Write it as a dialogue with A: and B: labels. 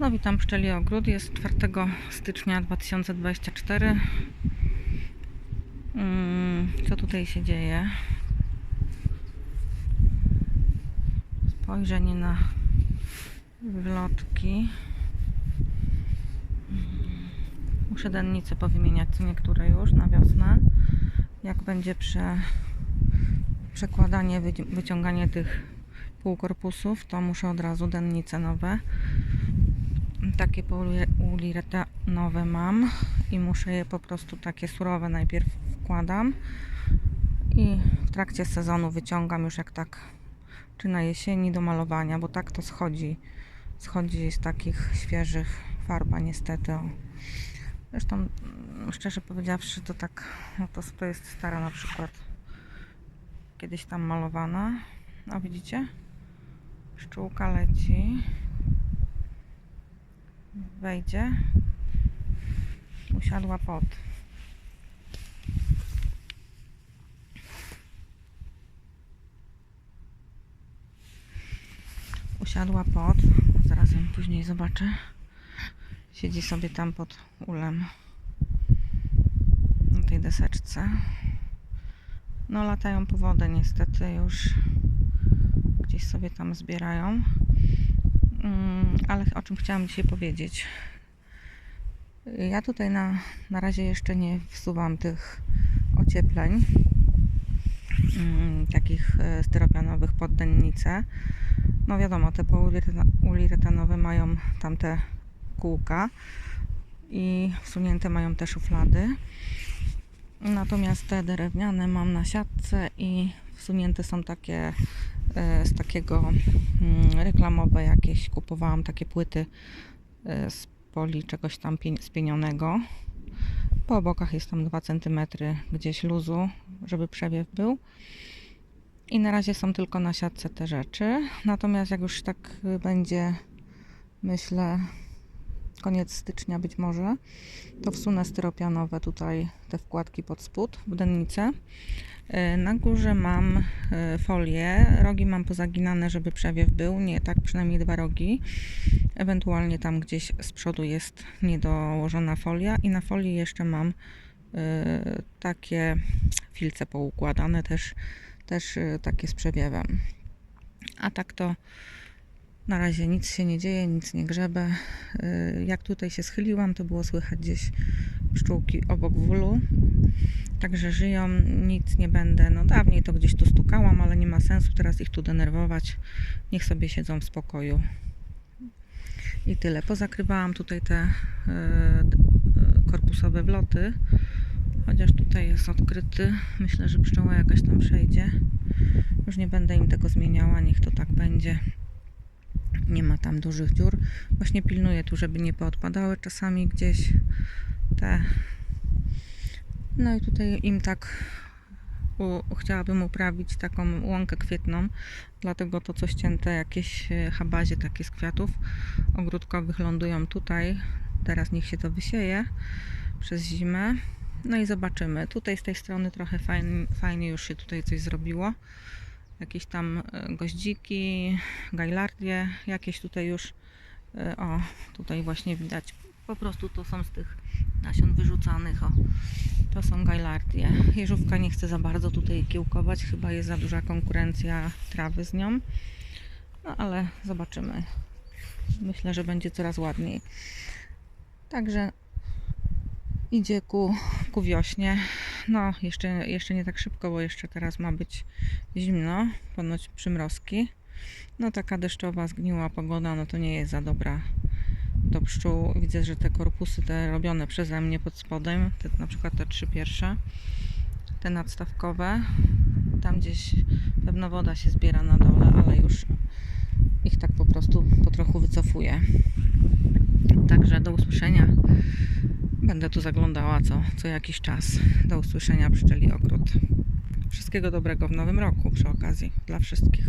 A: No witam pszczeli ogród. Jest 4 stycznia 2024. Mm, Co tutaj się dzieje? Spojrzenie na wlotki. Muszę dennice powymieniać co niektóre już na wiosnę. Jak będzie prze, przekładanie, wyci- wyciąganie tych półkorpusów, to muszę od razu dennice nowe takie poliuretanowe mam i muszę je po prostu takie surowe najpierw wkładam i w trakcie sezonu wyciągam już jak tak czy na jesieni do malowania, bo tak to schodzi schodzi z takich świeżych farba niestety zresztą mm, szczerze powiedziawszy to tak no to, to jest stara na przykład kiedyś tam malowana. A widzicie? Pszczółka leci wejdzie. Usiadła pod. Usiadła pod. Zaraz ją później zobaczę. Siedzi sobie tam pod ulem. Na tej deseczce. No latają po wodę niestety już. Gdzieś sobie tam zbierają. Czym chciałam dzisiaj powiedzieć. Ja tutaj na, na razie jeszcze nie wsuwam tych ociepleń, mm, takich e, styropianowych pod dennicę. No wiadomo, te poliuretanowe mają tamte kółka i wsunięte mają te szuflady. Natomiast te drewniane mam na siatce i wsunięte są takie z takiego mm, reklamowe jakieś. Kupowałam takie płyty e, z poli czegoś tam pien- spienionego. Po bokach jest tam 2 cm gdzieś luzu, żeby przewiew był. I na razie są tylko na siatce te rzeczy. Natomiast jak już tak y, będzie, myślę, koniec stycznia być może, to wsunę styropianowe tutaj te wkładki pod spód w dennicę. Y, Na górze mam y, folię, rogi mam pozaginane, żeby przewiew był, nie tak przynajmniej dwa rogi. Ewentualnie tam gdzieś z przodu jest niedołożona folia i na folii jeszcze mam y, takie filce poukładane też, też takie z przewiewem. A tak to na razie nic się nie dzieje, nic nie grzebę. Y, Jak tutaj się schyliłam, to było słychać gdzieś pszczółki obok wulu. Także żyją, nic nie będę. No dawniej to gdzieś tu stukałam, ale nie ma sensu teraz ich tu denerwować. Niech sobie siedzą w spokoju. I tyle. Pozakrywałam tutaj te e, korpusowe wloty. Chociaż tutaj jest odkryty. Myślę, że pszczoła jakaś tam przejdzie. Już nie będę im tego zmieniała, niech to tak będzie. Nie ma tam dużych dziur. Właśnie pilnuję tu, żeby nie poodpadały czasami gdzieś te. No i tutaj im tak u, chciałabym uprawić taką łąkę kwietną, dlatego to co ścięte jakieś e, habazie takie z kwiatów ogródkowych lądują tutaj. Teraz niech się to wysieje przez zimę. No i zobaczymy. Tutaj z tej strony trochę fajnie, fajnie już się tutaj coś zrobiło. Jakieś tam e, goździki, gajlardie, jakieś tutaj już. e, O, tutaj właśnie widać. Po prostu to są z tych nasion wyrzucanych. O, to są gajlardie. Jeżówka nie chce za bardzo tutaj kiełkować. Chyba jest za duża konkurencja trawy z nią. No ale zobaczymy. Myślę, że będzie coraz ładniej. Także idzie ku, ku wiośnie. No, jeszcze, jeszcze nie tak szybko, bo jeszcze teraz ma być zimno, ponoć przymrozki. No, taka deszczowa, zgniła pogoda, no to nie jest za dobra do pszczół. Widzę, że te korpusy, te robione przeze mnie pod spodem, te, na przykład te trzy pierwsze, te nadstawkowe, tam gdzieś pewno woda się zbiera na dole, ale już ich tak po prostu po trochu wycofuję. Także do usłyszenia. Będę tu zaglądała co, co jakiś czas. Do usłyszenia pszczeli ogród. Wszystkiego dobrego w nowym roku przy okazji dla wszystkich.